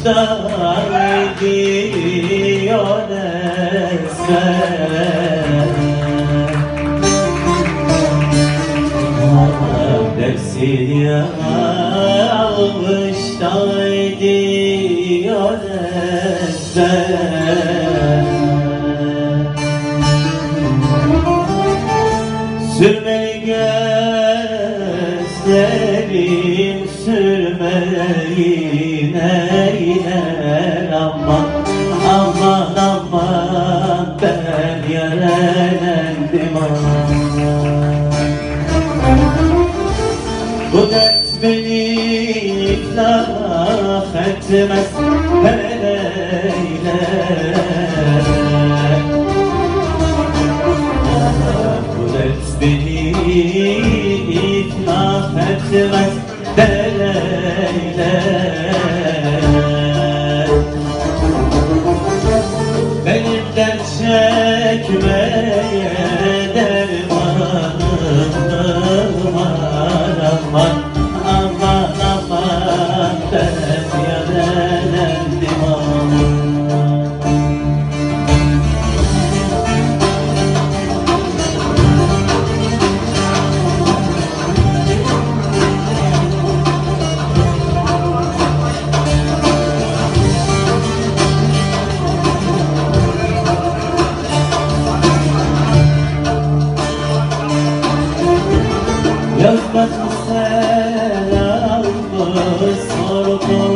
Alkışlar ediyor esmer Dersin ya alkışlar ediyor esmer Sürmeli gözlerin sürmeliğine iner aman Aman aman ben yaralandım aman. Bu dert beni iflah etmez Heleyler Bu dert beni iflah etmez رحمة السلام صارت